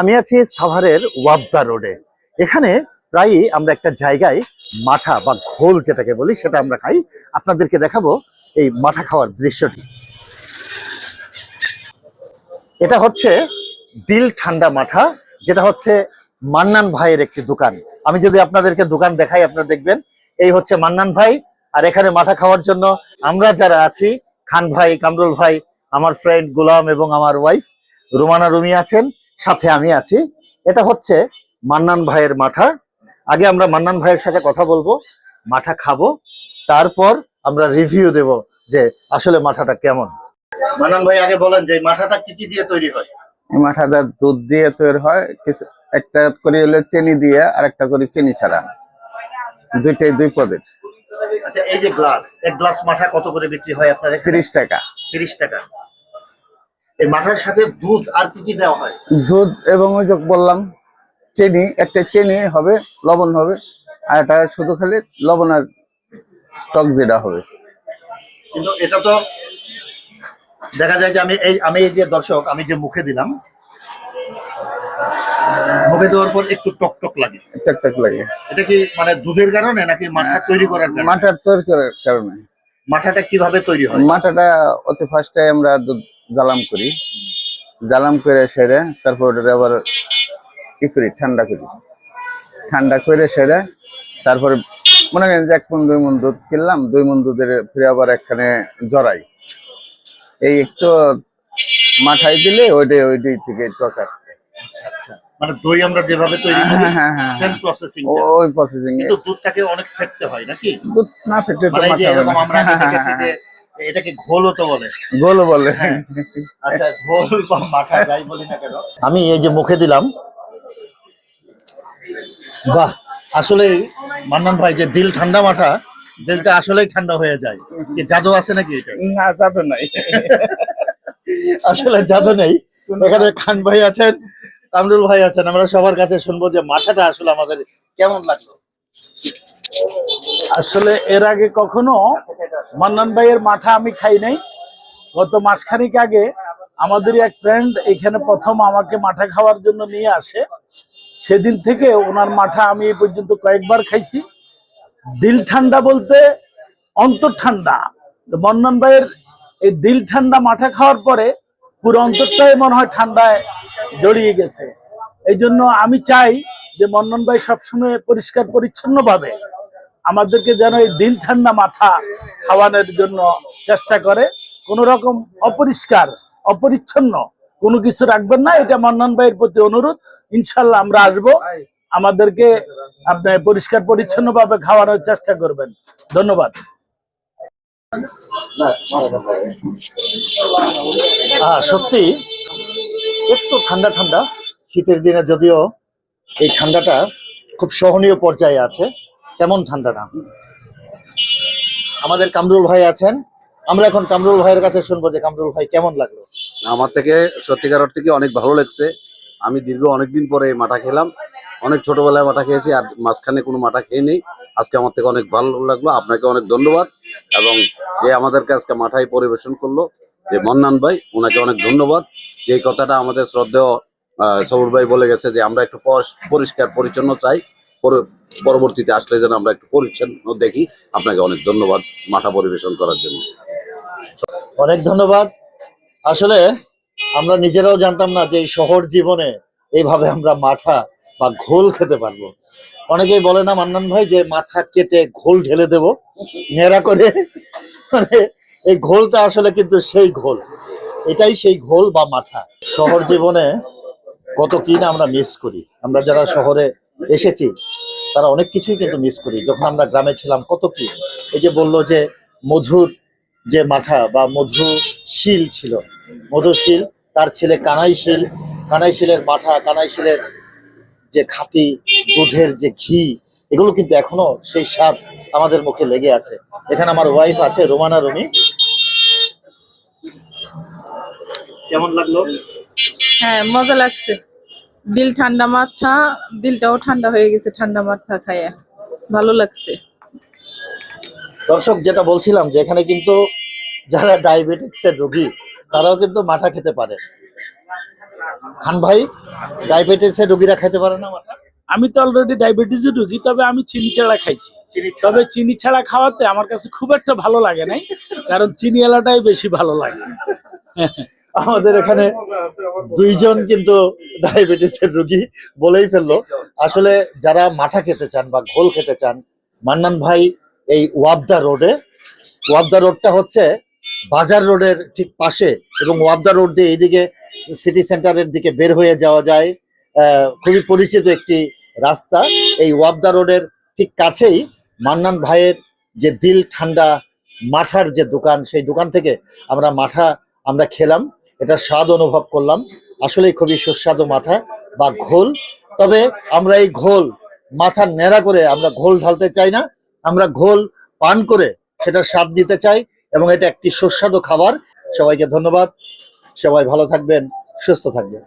আমি আছি সাভারের ওয়াবদা রোডে। এখানে প্রায়ই আমরা একটা জায়গায় মাঠা বা ঘোল যেটাকে বলি, সেটা আমরা খাই। আপনাদেরকে দেখাবো এই মাঠা খাওয়ার দৃশ্যটি। এটা হচ্ছে দিল ঠান্ডা মাঠা, যেটা হচ্ছে মান্নান ভাইয়ের একটি দোকান। আমি যদি আপনাদেরকে দোকান দেখাই, আপনারা দেখবেন, এই হচ্ছে মান্নান ভাই। আর এখানে মাথা খাওয়ার জন্য আমরা যারা আছি, খান ভাই, কামরুল ভাই, আমার ফ্রেন্ড গোলাম এবং আমার ওয়াইফ রুমানা রুমি আছেন। সাথে আমি আছি। এটা হচ্ছে মান্নান ভাইয়ের মাঠা। আগে আমরা মান্নান ভাইয়ের সাথে কথা বলব মাঠা খাব তারপর আমরা রিভিউ দেব যে আসলে মাঠাটা কেমন। মান্নান ভাই আগে বলেন যে মাঠাটা কি কি দিয়ে তৈরি হয়? এই মাঠাটা দুধ দিয়ে তৈরি হয় কিছু একটা করে হলে চিনি দিয়ে আর একটা করে চিনি ছাড়া। দুইটাই দুই পদের। আচ্ছা এই যে গ্লাস এক গ্লাস মাঠা কত করে বিক্রি হয় আপনার তিরিশ টাকা। তিরিশ টাকা। এই মাঠার সাথে দুধ আর কি কি দেওয়া হয়? দুধ এবং ওই যে বললাম চিনি একটা চিনি হবে লবণ হবে আর এটা শুধু খালি লবণ আর টক জিরা হবে। কিন্তু এটা তো দেখা যায় যে আমি এই আমি এই যে দর্শক আমি যে মুখে দিলাম মুখে দেওয়ার পর একটু টক টক লাগে। টক টক লাগে। এটা কি মানে দুধের কারণে নাকি মাঠা তৈরি করার কারণে? মাঠার তৈরি করার কারণে। মাঠাটা কীভাবে তৈরি হয়? মাঠাটা অতি ফার্স্টে আমরা দুধ জ্বালাম করি। জ্বালাম করে সেরে তারপর ওটা আবার কি করি? ঠান্ডা করি। ঠান্ডা করে সেরে তারপরে মনে করেন যে এক মন দুই মন দুধ কিনলাম দুই মন দুধের ফিরে আবার একখানে জড়াই। এই একটু মাথায় দিলে ওইটাই ওইটাই থেকে টক আসবে আচ্ছা আচ্ছা। মানে দই আমরা যেভাবে তৈরি করি হ্যাঁ, হ্যাঁ, হ্যাঁ, সেম হ্যাঁ। প্রসেসিং ও- ওই প্রসেসিং কিন্তু দুধটাকে অনেক ফেটতে হয় নাকি? দুধ না ফেটে তো মানে মাথা। আমরা আগে দেখেছি যে এটাকে ঘোলও তো বলে। আচ্ছা ঘোল বা মাথা যাই বলি না কেন? আমি এই যে মুখে দিলাম বাহ আসলে মান্নান ভাই যে দিল ঠান্ডা মাথা দিলটা আসলেই ঠান্ডা হয়ে যায়। কি জাদু আছে নাকি এটা? না তো নাই। আসলে জাদু নেই। এখানে খান ভাই আছেন কামরুল ভাই আছেন আমরা সবার কাছে শুনব যে মাথাটা আসলে আমাদের কেমন লাগল। আসলে এর আগে কখনো মান্নান ভাইয়ের মাঠা আমি খাই নাই। গত মাসখানিক আগে আমাদের এক ফ্রেন্ড এখানে প্রথম আমাকে মাঠা খাওয়ার জন্য নিয়ে আসে। সেদিন থেকে ওনার মাঠা আমি এই পর্যন্ত কয়েকবার খাইছি। দিল ঠান্ডা বলতে অন্তর ঠান্ডা। মন্নান ভাইয়ের এই দিল ঠান্ডা মাঠা খাওয়ার পরে পুরো অন্তরটাই মনে হয় ঠান্ডায় জড়িয়ে গেছে। এই জন্য আমি চাই যে মন্নন ভাই সবসময় পরিষ্কার পরিচ্ছন্ন ভাবে আমাদেরকে যেন এই দিল ঠান্ডা মাথা খাওয়ানোর জন্য চেষ্টা করে। কোন রকম অপরিষ্কার, অপরিচ্ছন্ন কোনো কিছু রাখবেন না। এটা মন্নন ভাইয়ের প্রতি অনুরোধ। ইনশাল্লাহ আমরা আসব। আমাদেরকে আপনি পরিষ্কার পরিচ্ছন্ন ভাবে খাওয়ানোর চেষ্টা করবেন। ধন্যবাদ। হ্যাঁ সত্যি, একটু ঠান্ডা ঠান্ডা। শীতের দিনে যদিও এই ঠান্ডাটা খুব সহনীয় পর্যায়ে আছে। তেমন ঠান্ডা না। আমাদের কামরুল ভাই আছেন। আমরা এখন কামরুল ভাইয়ের কাছে শুনব যে কামরুল ভাই কেমন লাগল। আমার থেকে, সত্যিকার অর্থে কি অনেক ভালো লাগছে। আমি দীর্ঘ অনেকদিন পরে মাঠা খেলাম। অনেক ছোটবেলায় মাঠা খেয়েছি, আর মাঝখানে কোনো মাঠা খেয়ে নেই। আজকে আমার থেকে অনেক ভালো লাগল। আপনাকে অনেক ধন্যবাদ। এবং যে আমাদেরকে আজকে মাঠায় পরিবেশন করল, যে মন্নান ভাই, ওনাকে অনেক ধন্যবাদ। যে কথাটা আমাদের শ্রদ্ধেয় সবুর ভাই বলে গেছে যে, আমরা একটু পরিষ্কার, পরিচ্ছন্ন চাই। পরবর্তীতে আসলে যেন আমরা একটু পরিচ্ছন্ন দেখি। আপনাকে অনেক ধন্যবাদ মাঠা পরিবেশন করার জন্য। অনেক ধন্যবাদ। আসলে আমরা নিজেরাও জানতাম না যে এই শহর জীবনে এইভাবে আমরা মাথা বা ঘোল খেতে পারব। অনেকেই বলে না মান্নান ভাই যে মাথা কেটে ঘোল ঢেলে দেব। নেড়া করে মানে এই ঘোলটা আসলে কিন্তু সেই ঘোল। এটাই সেই ঘোল বা মাথা শহর জীবনে কত কি না আমরা মিস করি। আমরা যারা শহরে এসেছি। তারা অনেক কিছুই কিন্তু মিস করি। যখন আমরা গ্রামে ছিলাম, কত কি? এই যে বলল যে মধুর যে মাথা বা মধু শিল ছিল মধুশীল তার ছেলে কানাইশীল কানাইশীলের মাথা কানাইশীলের যে খাঁটি দুধের যে ঘি, এগুলো কিন্তু এখনও সেই স্বাদ আমাদের মুখে লেগে আছে। এখানে আমার ওয়াইফ আছে, রোমানা রুমি। কেমন লাগল? হ্যাঁ মজা লাগছে। দিল ঠান্ডা মাথা দিলটাও ঠান্ডা হয়ে গেছে ঠান্ডা মাথা খাইয়া ভালো লাগছে। দর্শক যেটা বলছিলাম যে এখানে কিন্তু যারা ডায়াবেটিক্সের রোগী তারাও কিন্তু মাথা খেতে পারে। খান ভাই ডায়াবেটিসের রোগীরা খেতে পারে না মাথা আমি তো অলরেডি ডায়াবেটিস ডায়াবেটিসের রুগী তবে আমি চিনি ছাড়া খাইছি। তবে চিনি ছাড়া খাওয়াতে আমার কাছে খুব একটা ভালো লাগে নাই কারণ চিনি এলাটাই বেশি ভালো লাগে। আমাদের এখানে দুইজন কিন্তু ডায়াবেটিসের রোগী বলেই ফেলল। আসলে যারা মাঠা খেতে চান বা ঘোল খেতে চান, মান্নান ভাই এই ওয়াবদা রোডে, ওয়াবদা রোডটা হচ্ছে বাজার রোডের ঠিক পাশে এবং ওয়াবদা রোড দিয়ে এইদিকে সিটি সেন্টারের দিকে বের হয়ে যাওয়া যায়। খুবই পরিচিত একটি রাস্তা। এই ওয়াবদা রোডের ঠিক কাছেই মান্নান ভাইয়ের যে দিল ঠান্ডা মাঠার যে দোকান, সেই দোকান থেকে আমরা মাঠা আমরা খেলাম। এটা স্বাদ অনুভব করলাম। আসলে খুবই সুস্বাদু মাথা বা ঘোল। তবে আমরা এই ঘোল মাথা নেড়া করে আমরা ঘোল ঢালতে চাই না। আমরা ঘোল পান করে সেটা স্বাদ দিতে চাই এবং এটা একটি সুস্বাদু খাবার। সবাইকে ধন্যবাদ। সবাই ভালো থাকবেন, সুস্থ থাকবেন।